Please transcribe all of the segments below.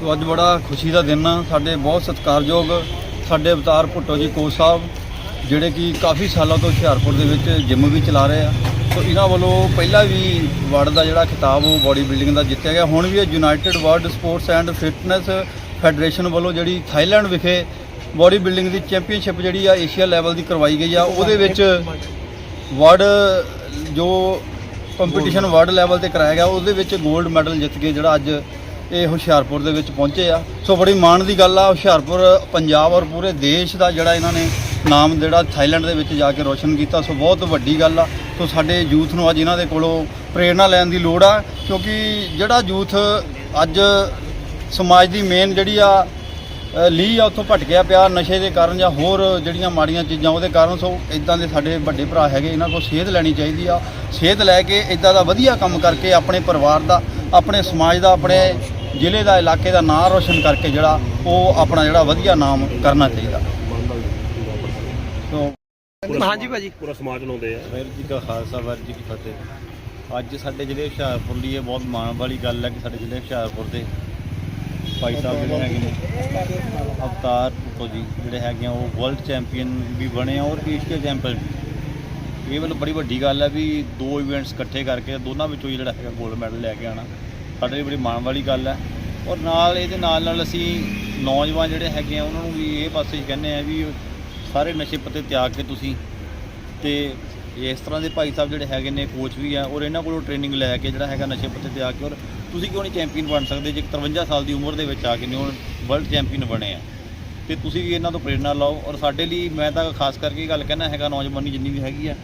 ਸੋ ਅੱਜ ਬੜਾ ਖੁਸ਼ੀ ਦਾ ਦਿਨ ਆ। ਸਾਡੇ ਬਹੁਤ ਸਤਿਕਾਰਯੋਗ ਸਾਡੇ ਅਵਤਾਰ ਭੁੱਟੋ ਜੀ ਕੋਚ ਸਾਹਿਬ, ਜਿਹੜੇ ਕਿ ਕਾਫੀ ਸਾਲਾਂ ਤੋਂ ਹੁਸ਼ਿਆਰਪੁਰ ਦੇ ਵਿੱਚ ਜਿਮ ਵੀ ਚਲਾ ਰਹੇ ਆ। ਸੋ ਇਹਨਾਂ ਵੱਲੋਂ ਪਹਿਲਾਂ ਵੀ ਵਰਲਡ ਦਾ ਜਿਹੜਾ ਖਿਤਾਬ, ਉਹ ਬਾਡੀ ਬਿਲਡਿੰਗ ਦਾ ਜਿੱਤਿਆ ਗਿਆ। ਹੁਣ ਵੀ ਇਹ united world sports and fitness federation ਵੱਲੋਂ ਜਿਹੜੀ ਥਾਈਲੈਂਡ ਵਿਖੇ ਬਾਡੀ ਬਿਲਡਿੰਗ ਦੀ ਚੈਂਪੀਅਨਸ਼ਿਪ ਜਿਹੜੀ ਆ ਏਸ਼ੀਆ ਲੈਵਲ ਦੀ ਕਰਵਾਈ ਗਈ ਆ। ਉਹਦੇ ਵਿੱਚ ਵਰਲਡ ਜੋ ਕੰਪੀਟੀਸ਼ਨ ਵਰਲਡ ਲੈਵਲ ਤੇ ਕਰਾਇਆ ਗਿਆ, ਉਹਦੇ ਵਿੱਚ 골ਡ ਮੈਡਲ ਜਿੱਤ ਕੇ ਜਿਹੜਾ ਅੱਜ ਇਹ ਹੁਸ਼ਿਆਰਪੁਰ ਦੇ ਵਿੱਚ ਪਹੁੰਚੇ ਆ। ਸੋ ਬੜੀ ਮਾਣ ਦੀ ਗੱਲ ਆ ਹੁਸ਼ਿਆਰਪੁਰ ਪੰਜਾਬ ਔਰ ਪੂਰੇ ਦੇਸ਼ ਦਾ ਜਿਹੜਾ ਇਹਨਾਂ ਨੇ ਨਾਮ ਜਿਹੜਾ ਥਾਈਲੈਂਡ ਦੇ ਵਿੱਚ ਜਾ ਕੇ ਰੋਸ਼ਨ ਕੀਤਾ ਸੋ ਬਹੁਤ ਵੱਡੀ ਗੱਲ ਆ। ਸੋ ਸਾਡੇ ਯੂਥ ਨੂੰ ਅੱਜ ਇਹਨਾਂ ਦੇ ਕੋਲੋਂ ਪ੍ਰੇਰਣਾ ਲੈਣ ਦੀ ਲੋੜ ਆ ਕਿਉਂਕਿ ਜਿਹੜਾ ਯੂਥ ਅੱਜ ਸਮਾਜ ਦੀ ਮੇਨ ਜਿਹੜੀ ਆ ਅ, ਲੀ ਆ ਉੱਥੋਂ ਭਟਕਿਆ ਪਿਆ ਨਸ਼ੇ ਦੇ ਕਾਰਨ ਜਾਂ ਹੋਰ ਜਿਹੜੀਆਂ ਮਾੜੀਆਂ ਚੀਜ਼ਾਂ ਉਹਦੇ ਕਾਰਨ ਸੋ ਇਦਾਂ ਦੇ ਸਾਡੇ ਵੱਡੇ ਭਰਾ ਹੈਗੇ ਇਹਨਾਂ ਕੋਲ ਸੇਧ ਲੈਣੀ ਚਾਹੀਦੀ ਆ। ਸੇਧ ਲੈ ਕੇ ਇਦਾਂ ਦਾ ਵਧੀਆ ਕੰਮ ਕਰਕੇ ਆਪਣੇ ਪਰਿਵਾਰ ਦਾ ਆਪਣੇ ਸਮਾਜ ਦਾ ਆਪਣੇ ਜ਼ਿਲ੍ਹੇ ਦਾ ਇਲਾਕੇ ਦਾ ਨਾਂ ਰੋਸ਼ਨ ਕਰਕੇ ਜਿਹੜਾ ਉਹ ਆਪਣਾ ਜਿਹੜਾ ਵਧੀਆ ਨਾਮ ਕਰਨਾ ਚਾਹੀਦਾ। ਸੋ ਹਾਂਜੀ ਭਾਜੀ। ਪੂਰਾ ਸਮਾਜ ਲਾਉਂਦੇ ਆ। ਵਾਹਿਗੁਰੂ ਜੀ ਕਾ ਖਾਲਸਾ ਵਾਹਿਗੁਰੂ ਜੀ ਕੀ ਫਤਿਹ। ਅੱਜ ਸਾਡੇ ਜ਼ਿਲ੍ਹੇ ਹੁਸ਼ਿਆਰਪੁਰ ਲਈ ਇਹ ਬਹੁਤ ਮਾਣ ਵਾਲੀ ਗੱਲ ਹੈ ਕਿ ਸਾਡੇ ਜ਼ਿਲ੍ਹੇ ਹੁਸ਼ਿਆਰਪੁਰ ਦੇ ਭਾਈ ਸਾਹਿਬ ਜਿਹੜੇ ਹੈਗੇ ਨੇ ਅਵਤਾਰ ਭੁੱਟੋ ਜੀ ਜਿਹੜੇ ਹੈਗੇ ਆ ਉਹ ਵਰਲਡ ਚੈਂਪੀਅਨ ਵੀ ਬਣੇ ਆ ਔਰ ਏਸ਼ੀਆ ਚੈਂਪੀਅਨ ਵੀ। ਇਹ ਵੱਲ ਬੜੀ ਵੱਡੀ ਗੱਲ ਹੈ ਵੀ ਦੋ ਇਵੈਂਟਸ ਇਕੱਠੇ ਕਰਕੇ ਦੋਨਾਂ ਵਿੱਚੋਂ ਹੀ ਜਿਹੜਾ ਹੈਗਾ 골ਡ ਮੈਡਲ ਲੈ ਕੇ ਆਣਾ ਸਾਡੇ ਲਈ ਬੜੀ ਮਾਣ ਵਾਲੀ ਗੱਲ ਹੈ। ਔਰ ਨਾਲ ਇਹਦੇ ਨਾਲ ਨਾਲ ਅਸੀਂ ਨੌਜਵਾਨ ਜਿਹੜੇ ਹੈਗੇ ਆ, ਉਹਨਾਂ ਨੂੰ ਵੀ ਇਹ ਪਾਸੇ ਕਹਿੰਦੇ ਆ ਵੀ ਸਾਰੇ ਨਸ਼ੇ ਪੱਤੇ ਤਿਆਗ ਕੇ ਤੁਸੀਂ ਤੇ ਇਸ ਤਰ੍ਹਾਂ ਦੇ ਭਾਈ ਸਾਹਿਬ ਜਿਹੜੇ ਹੈਗੇ ਨੇ ਕੋਚ ਵੀ ਆ, ਔਰ ਇਹਨਾਂ ਕੋਲੋਂ ਟ੍ਰੇਨਿੰਗ ਲੈ ਕੇ ਜਿਹੜਾ ਹੈਗਾ ਨਸ਼ੇ ਪੱਤੇ ਤਿਆਗ ਕੇ, ਔਰ ਤੁਸੀਂ ਕਿਉਂ ਨਹੀਂ ਚੈਂਪੀਅਨ ਬਣ ਸਕਦੇ? ਜੇ 53 ਸਾਲ ਦੀ ਉਮਰ ਦੇ ਵਿੱਚ ਆ ਕੇ ਨੇ ਹੁਣ ਵਰਲਡ ਚੈਂਪੀਅਨ ਬਣੇ ਆ। ਤੇ ਤੁਸੀਂ ਵੀ ਇਹਨਾਂ ਤੋਂ ਪ੍ਰੇਰਣਾ ਲਓ, ਔਰ ਸਾਡੇ ਲਈ ਮੈਂ ਤਾਂ ਖਾਸ ਕਰਕੇ ਇਹ ਗੱਲ ਕਹਿਣਾ ਹੈਗਾ, ਨੌਜਵਾਨੀ ਜਿੰਨੀ ਵੀ ਹੈਗੀ ਆ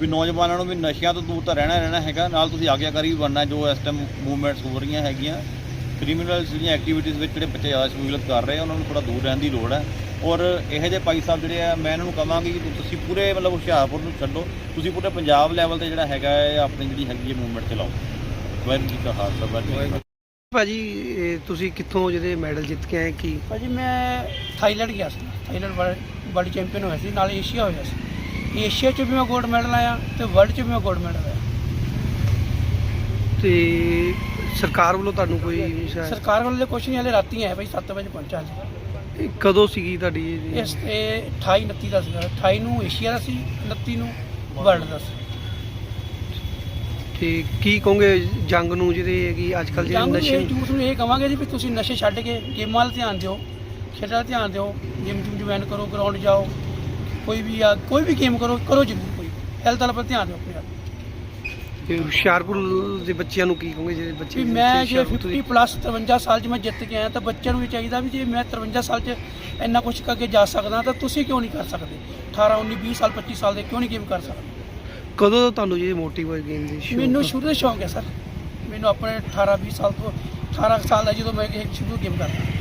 ਵੀ ਨੌਜਵਾਨਾਂ ਨੂੰ ਵੀ ਨਸ਼ਿਆਂ ਤੋਂ ਦੂਰ ਤਾਂ ਰਹਿਣਾ ਰਹਿਣਾ ਹੈਗਾ। ਨਾਲ ਤੁਸੀਂ ਆਗਿਆਕਾਰੀ ਵੀ ਬਣਨਾ ਜੋ ਇਸ ਟਾਈਮ ਮੂਵਮੈਂਟਸ ਹੋ ਰਹੀਆਂ ਹੈਗੀਆਂ। ਕ੍ਰਿਮੀਨਲ ਜਿਹੜੀਆਂ ਐਕਟੀਵਿਟੀਜ਼ ਵਿੱਚ ਜਿਹੜੇ ਬੱਚੇ ਜ਼ਿਆਦਾ ਸ਼ਮੂਲੀਅਤ ਕਰ ਰਹੇ ਆ ਉਹਨਾਂ ਨੂੰ ਥੋੜਾ ਦੂਰ ਰਹਿਣ ਦੀ ਲੋੜ ਹੈ। ਔਰ ਇਹੋ ਜਿਹੇ ਭਾਈ ਸਾਹਿਬ ਜਿਹੜੇ ਆ ਮੈਂ ਇਹਨਾਂ ਨੂੰ ਕਹਾਂਗੀ ਕਿ ਤੁਸੀਂ ਪੂਰੇ ਮਤਲਬ ਹੁਸ਼ਿਆਰਪੁਰ ਨੂੰ ਛੱਡੋ। ਤੁਸੀਂ ਪੂਰੇ ਪੰਜਾਬ ਲੈਵਲ ਤੇ ਜਿਹੜਾ ਹੈਗਾ ਹੈ ਆਪਣੀ ਜਿਹੜੀ ਹੈਗੀ ਹੈ ਮੂਵਮੈਂਟ ਚਲਾਓ। ਵਾਹਿਗੁਰੂ ਜੀ ਕਾ ਖਾਲਸਾ ਵਾਹਿਗੁਰੂ। ਭਾਜੀ ਤੁਸੀਂ ਕਿੱਥੋਂ ਜਿਹਦੇ ਮੈਡਲ ਜਿੱਤ ਕੇ ਆਏ ਕੀ? ਭਾਜੀ ਮੈਂ ਥਾਈਲੈਂਡ ਗਿਆ ਸੀ। ਥਾਈਲੈਂਡ ਵਰਲਡ ਚੈਂਪੀਅਨ ਹੋਇਆ ਸੀ ਨਾਲ ਏਸ਼ੀਆ ਹੋਇਆ ਸੀ। ਏਸ਼ੀਆ 'ਚ ਵੀ ਮੈਂ 골ਡ ਮੈਡਲ ਆਇਆ ਤੇ ਵਰਲਡ 'ਚ ਵੀ ਮੈਂ 골ਡ ਮੈਡਲ ਆਇਆ। ਤੇ ਸਰਕਾਰ ਵੱਲੋਂ ਤੁਹਾਨੂੰ ਕੋਈ ਸ਼ਾਇਦ- ਸਰਕਾਰ ਵੱਲੋਂ ਕੁਝ ਨਹੀਂ ਹਲੇ ਰਾਤੀ ਆਇਆ ਭਾਈ 7 ਵਜੇ ਪਹੁੰਚਾ ਸੀ ਇਹ ਕਦੋਂ ਸੀਗੀ ਤੁਹਾਡੀ ਇਹ- ਇਸ ਤੇ 28 29 ਦਾ ਸੀਗਾ। 28 ਨੂੰ ਏਸ਼ੀਆ ਦਾ ਸੀ 29 ਨੂੰ ਵਰਲਡ ਦਾ ਸੀ। ਤੇ ਕੀ ਕਹੋਗੇ ਜੰਗ ਨੂੰ ਜਿਹੜੇ ਹੈਗੀ ਅੱਜ ਕੱਲ ਜਿਹੜੇ ਜੰਗ ਨਸ਼ੇ ਇਹ ਨੂੰ ਇਹ ਕਵਾਂਗੇ ਜੀ ਵੀ ਤੁਸੀਂ ਨਸ਼ੇ ਛੱਡ ਕੇ ਗੇਮਾਂ ਵੱਲ ਧਿਆਨ ਦਿਓ ਖੇਡਾਂ ਵੱਲ ਧਿਆਨ ਦਿਓ ਜਿਮ ਜੁਮ ਜੁਆਇਨ ਕਰੋ ਗਰਾਊਂਡ ਜਾਓ। ਕੋਈ ਵੀ ਆ ਕੋਈ ਵੀ ਗੇਮ ਕਰੋ ਕਰੋ ਜ਼ਰੂਰ ਕੋਈ। ਹੈਲਥ ਵੱਲ ਧਿਆਨ ਦਿਓ ਆਪਣੇ ਆਪ ਤੇ ਹੁਸ਼ਿਆਰਪੁਰ ਦੇ ਬੱਚਿਆਂ ਨੂੰ ਕੀ ਕਹੋਗੇ ਜਿਹੜੇ ਬੱਚੇ ਵੀ ਮੈਂ ਜੇ ਹੁਸ਼ਿਆਰਪੁਰ 50 ਤੋਂ- ਪਲੱਸ 53 ਸਾਲ 'ਚ ਮੈਂ ਜਿੱਤ ਕੇ ਆਇਆ ਤਾਂ ਬੱਚਿਆਂ ਨੂੰ ਵੀ ਚਾਹੀਦਾ ਵੀ ਜੇ ਮੈਂ 53 ਸਾਲ 'ਚ ਇੰਨਾ ਕੁਝ ਕਰਕੇ ਜਾ ਸਕਦਾ ਤਾਂ ਤੁਸੀਂ ਕਿਉਂ ਨਹੀਂ ਕਰ ਸਕਦੇ? 18 19 20 ਸਾਲ 25 ਸਾਲ ਦੇ ਕਿਉਂ ਨਹੀਂ ਗੇਮ ਕਰ ਸਕਦੇ? ਕਦੋਂ ਤੋਂ ਤੁਹਾਨੂੰ ਇਹ ਮੋਟਿਵ ਹੈ ਗੇਮ ਦੀ ਸ਼ੌਕ? ਮੈਨੂੰ ਸ਼ੁਰੂ ਤੋਂ ਸ਼ੌਂਕ ਹੈ ਸਰ। ਮੈਨੂੰ ਆਪਣੇ 18 20 ਸਾਲ ਤੋਂ 18 ਸਾਲ ਦਾ ਜਦੋਂ ਮੈਂ ਇਹ ਸ਼ੁਰੂ ਗੇਮ ਕਰਦਾ।